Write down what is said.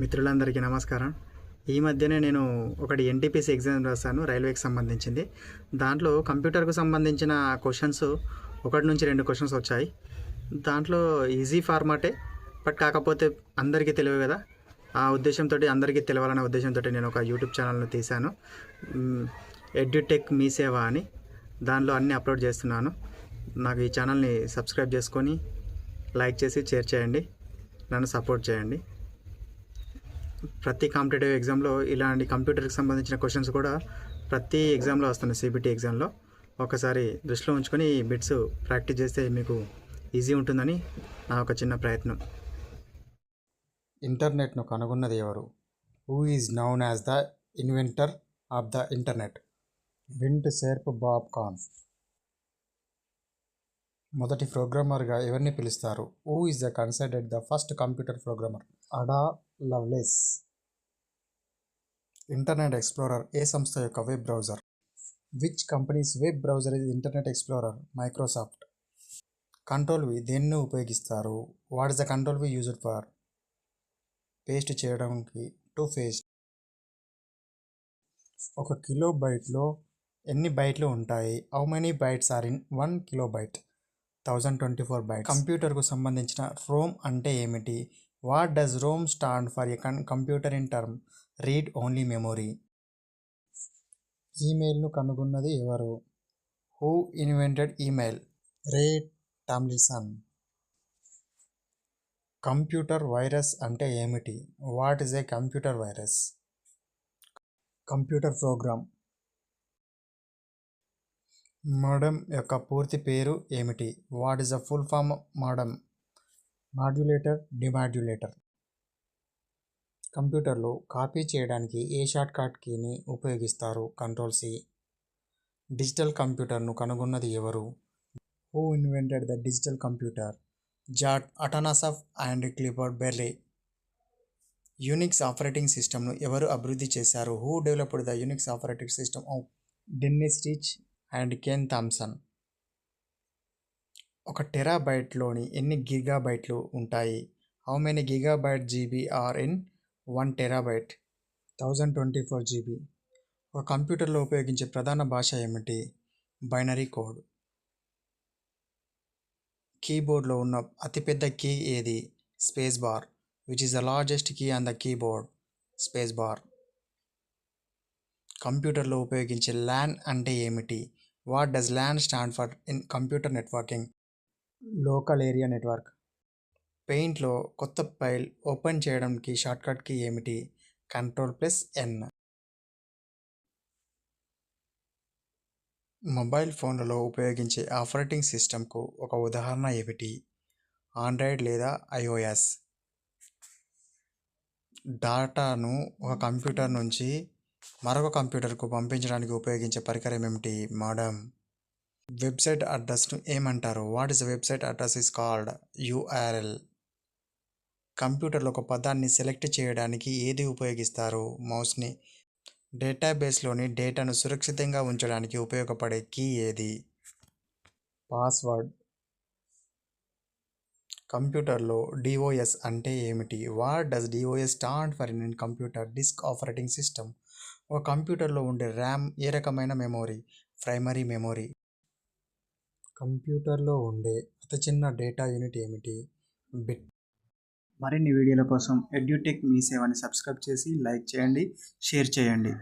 మిత్రులందరికీ నమస్కారం. ఈ మధ్యనే నేను ఒకటి ఎన్టీపీసీ ఎగ్జామ్ రాశాను రైల్వేకి సంబంధించింది. దాంట్లో కంప్యూటర్కు సంబంధించిన క్వశ్చన్స్ ఒకటి నుంచి రెండు క్వశ్చన్స్ వచ్చాయి. దాంట్లో ఈజీ ఫార్మాటే బట్ కాకపోతే అందరికీ తెలియదు కదా. ఆ ఉద్దేశంతో అందరికీ తెలియాలనే ఉద్దేశంతో నేను ఒక యూట్యూబ్ ఛానల్ను తీశాను. ఎడ్యుటెక్ మీ సేవ అని. దానిలో అన్నీ అప్లోడ్ చేస్తున్నాను. నాకు ఈ ఛానల్ని సబ్స్క్రైబ్ చేసుకొని లైక్ చేసి షేర్ చేయండి. నన్ను సపోర్ట్ చేయండి. ప్రతి కాంపిటేటివ్ ఎగ్జామ్లో ఇలాంటి కంప్యూటర్కి సంబంధించిన క్వశ్చన్స్ కూడా ప్రతి ఎగ్జామ్లో వస్తున్నాయి సిబిటీ ఎగ్జామ్లో. ఒకసారి దృష్టిలో ఉంచుకొని ఈ బిట్స్ ప్రాక్టీస్ చేస్తే మీకు ఈజీ ఉంటుందని నా ఒక చిన్న ప్రయత్నం. ఇంటర్నెట్ను కనుగొన్నది ఎవరు? Who is known as the inventor of the internet Vint Cerf Bob Kahn మొదటి ప్రోగ్రామర్గా ఎవరిని పిలుస్తారు? Who is the considered the first computer programmer Ada Lovelace. Internet explorer ఏ సంస్థ యొక్క web browser? Which companies web browser ఇది? Internet explorer Microsoft. Control V దేన్ని ఉపయోగిస్తారు? What is the control V used for? Paste చేయడానికి to paste. ఒక కిలో బైట్లో ఎన్ని బైట్లు ఉంటాయి? How many bytes are in one kilobyte thousand twenty four byte కంప్యూటర్కు సంబంధించిన రోమ్ అంటే ఏమిటి? What does ROM stand for a con computer in term? Read only memory. ఈమెయిల్ను కనుగొన్నది ఎవరు? Who invented email? Ray Tomlinson. Computer virus అంటే ఏమిటి? What is a computer virus? Computer program. Modem యొక్క పూర్తి పేరు ఏమిటి? What is the full form modem? Modulator demodulator. కంప్యూటర్లో copy చేయడానికి ఏ షార్ట్కట్ కీని ఉపయోగిస్తారు? కంట్రోల్ సి డిజిటల్ కంప్యూటర్ను కనుగొన్నది ఎవరు? Who invented the digital computer John Atanasoff and Clifford Berry Unix operating సిస్టమ్ను ఎవరు అభివృద్ధి చేశారు? Who developed the Unix operating system of Dennis Ritchie and Ken Thompson ఒక టెరాబైట్లోని ఎన్ని గిగాబైట్లు ఉంటాయి? How many gigabyte GB are in one terabyte thousand twenty four GB ఒక కంప్యూటర్లో ఉపయోగించే ప్రధాన భాష ఏమిటి? బైనరీ కోడ్ కీబోర్డ్లో ఉన్న అతిపెద్ద కీ ఏది? Space bar which is the largest key on the keyboard space bar కంప్యూటర్లో ఉపయోగించే ల్యాన్ అంటే ఏమిటి? What does LAN stand for in computer networking local area network. పెయింట్లో కొత్త ఫైల్ ఓపెన్ చేయడానికి షార్ట్కట్ కీ ఏమిటి? Control plus N. మొబైల్ ఫోన్లలో ఉపయోగించే operating సిస్టమ్కు ఒక ఉదాహరణ ఏమిటి? ఆండ్రాయిడ్ లేదా ఐఓఎస్ డాటాను ఒక కంప్యూటర్ నుంచి మరొక కంప్యూటర్కు పంపించడానికి ఉపయోగించే పరికరం ఏమిటి మోడమ్ వెబ్సైట్ అడ్రస్ను ఏమంటారు? What is website address is called URL కంప్యూటర్లో ఒక పదాన్ని సెలెక్ట్ చేయడానికి ఏది ఉపయోగిస్తారు? మౌస్ని డేటాబేస్లోని డేటాను సురక్షితంగా ఉంచడానికి ఉపయోగపడే కీ ఏది? పాస్వర్డ్ కంప్యూటర్లో డిఓఎస్ అంటే ఏమిటి? What does DOS stand for in computer disk operating system? ఒక కంప్యూటర్లో ఉండే ర్యామ్ ఏ రకమైన మెమొరీ? Primary memory. కంప్యూటర్లో ఉండే అతి చిన్న డేటా యూనిట్ ఏమిటి? బిట్. మరిన్ని వీడియోల కోసం ఎడ్యూటెక్ మీ సేవని సబ్స్క్రైబ్ చేసి లైక్ చేయండి షేర్ చేయండి.